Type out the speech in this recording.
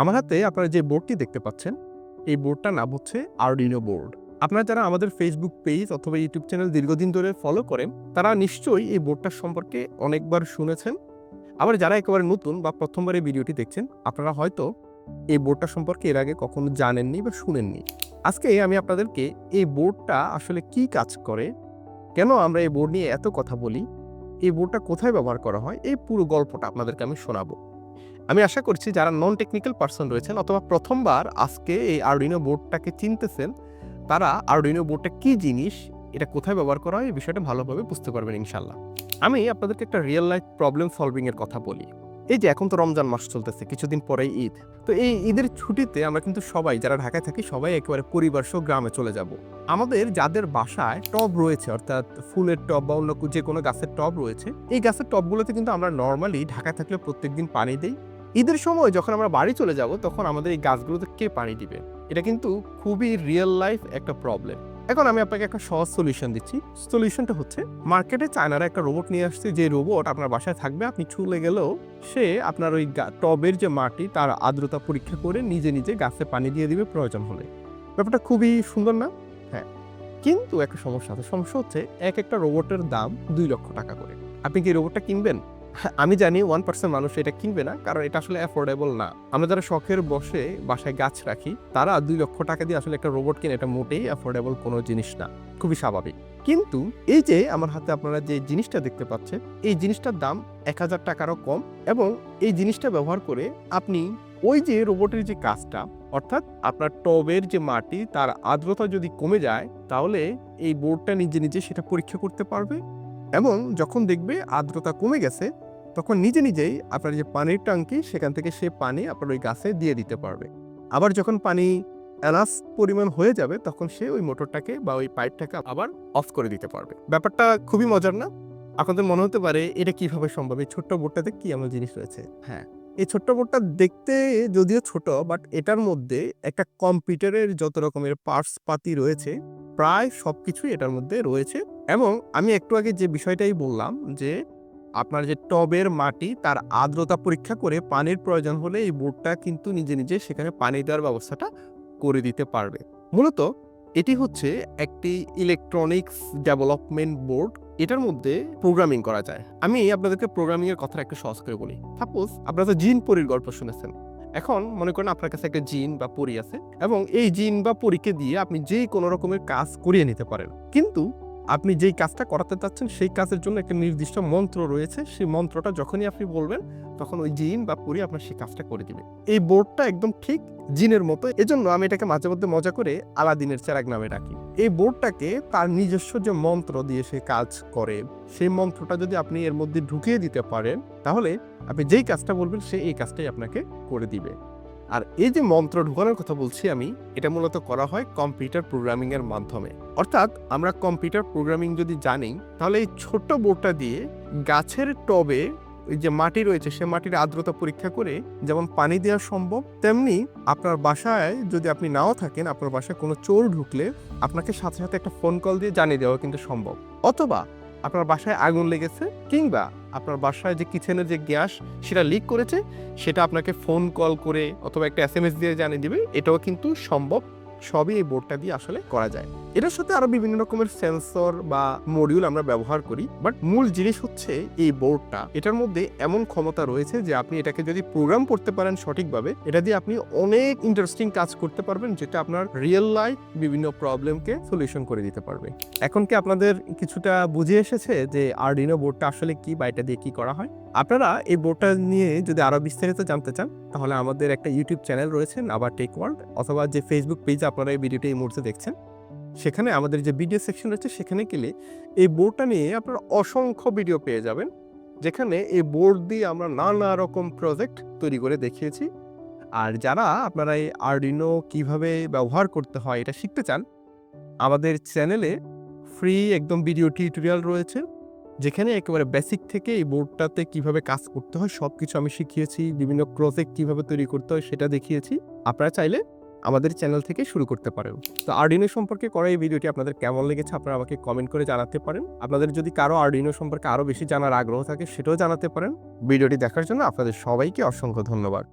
আমার হাতে আপনারা যে বোর্ডটি দেখতে পাচ্ছেন, এই বোর্ডটার নাম হচ্ছে আরডিনো বোর্ড আপনারা যারা আমাদের ফেসবুক পেজ অথবা ইউটিউব চ্যানেল দীর্ঘদিন ধরে ফলো করেন, তারা নিশ্চয়ই এই বোর্ডটার সম্পর্কে অনেকবার শুনেছেন। আবার যারা একেবারে নতুন বা প্রথমবার এই ভিডিওটি দেখছেন, আপনারা হয়তো এই বোর্ডটা সম্পর্কে এর আগে কখনো জানেননি বা শুনেননি। আজকে আমি আপনাদেরকে এই বোর্ডটা আসলে কি কাজ করে, কেন আমরা এই বোর্ড নিয়ে এত কথা বলি, এই বোর্ডটা কোথায় ব্যবহার করা হয়, এই পুরো গল্পটা আপনাদেরকে আমি শোনাবো। আমি আশা করছি যারা নন টেকনিক্যাল পার্সন রয়েছেন অথবা প্রথমবার আজকে এই আরডিনো বোর্ডটাকে চিনতেছেন, তারা আরডিনো বোর্ডটা কি জিনিস, এটা কোথায় ব্যবহার করা হয়, এই বিষয়টা ভালোভাবে বুঝতে পারবেন ইনশাল্লাহ আমি আপনাদেরকে একটা রিয়েল লাইফ প্রবলেম সলভিংয়ের কথা বলি। এই যে এখন তো রমজান মাস চলতেছে, কিছুদিন পরেই ঈদ। তো এই ঈদের ছুটিতে আমরা কিন্তু সবাই, যারা ঢাকায় থাকি, সবাই একেবারে পরিবার সহ গ্রামে চলে যাব। আমাদের যাদের বাসায় টব রয়েছে, অর্থাৎ ফুলের টব বা অন্য যে কোনো গাছের টব রয়েছে, এই গাছের টবগুলোতে কিন্তু আমরা নর্মালি ঢাকায় থাকলে প্রত্যেকদিন পানি দিই। ঈদের সময় যখন আমরা বাড়ি চলে যাব, তখন আমাদের এই গাছগুলোতে কে পানি দিবে? এটা কিন্তু খুবই রিয়েল লাইফ একটা প্রবলেম এখন আমি আপনাকে একটা সহজ সলিউশন দিচ্ছি। সলিউশনটা হচ্ছে মার্কেটে চায়নারা একটা রোবট নিয়ে আসছে, যে রোবট আপনার বাসায় থাকবে, আপনি চলে গেলেও সে আপনার ওই টবের যে মাটি, তার আর্দ্রতা পরীক্ষা করে নিজে নিজে গাছে পানি দিয়ে দিবে প্রয়োজন হলে। ব্যাপারটা খুবই সুন্দর না? হ্যাঁ। কিন্তু একটা সমস্যা আছে। সমস্যা হচ্ছে, এক একটা রোবটের দাম দুই লক্ষ টাকা করে। আপনি কি রোবটটা কিনবেন? আমি জানি ওয়ান পার্সেন্ট মানুষ এটা কিনবে না, কারণ এটা আসলে অ্যাফোর্ডেবল না। আমরা যারা শখের বসে বাসায় গাছ রাখি, তারা দুই লক্ষ টাকা দিয়ে আসলে একটা রোবট কিনে, এটা মোটেই অ্যাফোর্ডেবল কোনো জিনিস না। খুবই স্বাভাবিক। কিন্তু এই যে আমার হাতে আপনারা যে জিনিসটা দেখতে পাচ্ছেন, এই জিনিসটার দাম এক হাজার টাকারও কম এবং এই জিনিসটা ব্যবহার করে আপনি ওই যে রোবটের যে কাজটা, অর্থাৎ আপনার টবের যে মাটি, তার আর্দ্রতা যদি কমে যায়, তাহলে এই বোর্ডটা নিজে নিজে সেটা পরীক্ষা করতে পারবে এবং যখন দেখবে আর্দ্রতা কমে গেছে তখন নিজে নিজেই আপনার যে পানির ট্যাঙ্কি সেখান থেকে সে পানি আপনার ওই গাছে দিয়ে দিতে পারবে। আবার যখন পানি এনাস পরিমাণ হয়ে যাবে তখন সে ওই মোটরটাকে বা ওই পাইপটাকে আবার অফ করে দিতে পারবে। ব্যাপারটা খুবই মজার না? আপনাদের মনে হতে পারে এটা কীভাবে সম্ভব? এই ছোট্ট বোর্ডটাতে কি এমন জিনিস রয়েছে? হ্যাঁ। এই ছোট্ট বোর্ডটা দেখতে যদিও ছোট বাট এটার মধ্যে একটা কম্পিউটারের যত রকমের পার্টস পাতি রয়েছে প্রায় সব কিছুই এটার মধ্যে রয়েছে। এবং আমি একটু আগে যে বিষয়টাই বললাম যে আপনার যে টবের মাটি, তার আর্দ্রতা পরীক্ষা করে পানির প্রয়োজন হলে এই বোর্ডটা কিন্তু নিজে নিজে সেখানে পানি দেওয়ার ব্যবস্থাটা করে দিতে পারবে। মূলত এটি হচ্ছে একটি ইলেকট্রনিক্স ডেভেলপমেন্ট বোর্ড এটার মধ্যে প্রোগ্রামিং করা যায়। আমি আপনাদেরকে প্রোগ্রামিং এর কথাটা একটু সহজ করে বলি। সাপোজ আপনারা তো জিন পরীর গল্প শুনেছেন। এখন মনে করেন আপনার কাছে একটা জিন বা পরি আছে এবং এই জিন বা পরীকে দিয়ে আপনি যে কোনো রকমের কাজ করিয়ে নিতে পারেন। কিন্তু আপনি যেই কাজটা করাতে চাচ্ছেন, সেই কাজের জন্য একটা নির্দিষ্ট মন্ত্র রয়েছে। সেই মন্ত্রটা যখনই আপনি বলবেন, তখন ওই জিন বা পরি আপনার সেই কাজটা করে দিবে। এই বোর্ডটা একদম ঠিক জিনের মতো। এজন্য আমি এটাকে মাঝে মধ্যে মজা করে আলাদিনের চেরাগ নামে ডাকি। এই বোর্ডটাকে তার নিজস্ব যে মন্ত্র দিয়ে সে কাজ করে, সেই মন্ত্রটা যদি আপনি এর মধ্যে ঢুকিয়ে দিতে পারেন, তাহলে আপনি যেই কাজটা বলবেন, সে এই কাজটাই আপনাকে করে দিবে। আর এই যে মন্ত্র ঢুকানোর কথা বলছি আমি, এটা মূলত করা হয় কম্পিউটার প্রোগ্রামিং এর মাধ্যমে। অর্থাৎ আমরা কম্পিউটার প্রোগ্রামিং যদি জানি, তাহলে এই ছোট্ট বোর্ডটা দিয়ে গাছের টবে ওই যে মাটি রয়েছে, সে মাটির আর্দ্রতা পরীক্ষা করে যেমন পানি দেওয়া সম্ভব, তেমনি আপনার বাসায় যদি আপনি নাও থাকেন, আপনার বাসায় কোনো চোর ঢুকলে আপনাকে সাথে সাথে একটা ফোন কল দিয়ে জানিয়ে দেওয়া কিন্তু সম্ভব। অথবা আপনার বাসায় আগুন লেগেছে কিংবা আপনার বাসায় যে কিচেনের যে গ্যাস সেটা লিক করেছে, সেটা আপনাকে ফোন কল করে অথবা একটা এস এম এস দিয়ে জানিয়ে দিবে। এটাও কিন্তু সম্ভব। সবই এই বোর্ডটা দিয়ে আসলে করা যায়। এটার সাথে আরও বিভিন্ন রকমের সেন্সর বা মডিউল আমরা ব্যবহার করি বাট মূল জিনিস হচ্ছে এই বোর্ডটা এটার মধ্যে এমন ক্ষমতা রয়েছে যে আপনি এটাকে যদি প্রোগ্রাম করতে পারেন সঠিকভাবে, এটা দিয়ে আপনি অনেক ইন্টারেস্টিং কাজ করতে পারবেন যেটা আপনার রিয়েল লাইফ বিভিন্ন প্রবলেমকে সলিউশন করে দিতে পারবে। এখন কি আপনাদের কিছুটা বুঝে এসেছে যে আরডিনো বোর্ডটা আসলে কি বা এটা দিয়ে কি করা হয়? আপনারা এই বোর্ডটা নিয়ে যদি আরও বিস্তারিত জানতে চান, তাহলে আমাদের একটা ইউটিউব চ্যানেল রয়েছে আবার টেক ওয়ার্ল্ড, অথবা যে ফেসবুক পেজ আপনারা এই ভিডিওটি এই মুহূর্তে দেখছেন সেখানে আমাদের যে ভিডিও সেকশন রয়েছে, সেখানে গেলে এই বোর্ডটা নিয়ে আপনারা অসংখ্য ভিডিও পেয়ে যাবেন। যেখানে এই বোর্ড দিয়ে আমরা নানা রকম প্রজেক্ট তৈরি করে দেখিয়েছি। আর যারা আপনারা এই আরডিনো কীভাবে ব্যবহার করতে হয়, এটা শিখতে চান, আমাদের চ্যানেলে ফ্রি একদম ভিডিও টিউটোরিয়াল রয়েছে। যেখানে একেবারে বেসিক থেকে এই বোর্ডটাতে কীভাবে কাজ করতে হয় সব কিছু আমি শিখিয়েছি। বিভিন্ন প্রজেক্ট কীভাবে তৈরি করতে হয়, সেটা দেখিয়েছি। আপনারা চাইলে আমাদের চ্যানেল থেকে শুরু করতে পারেন। তো আর্ডিনো সম্পর্কে করা এই ভিডিওটি আপনাদের কেমন লেগেছে আপনারা আমাকে কমেন্ট করে জানাতে পারেন। আপনাদের যদি কারও আর্ডিনো সম্পর্কে আরও বেশি জানার আগ্রহ থাকে, সেটাও জানাতে পারেন। ভিডিওটি দেখার জন্য আপনাদের সবাইকে অসংখ্য ধন্যবাদ।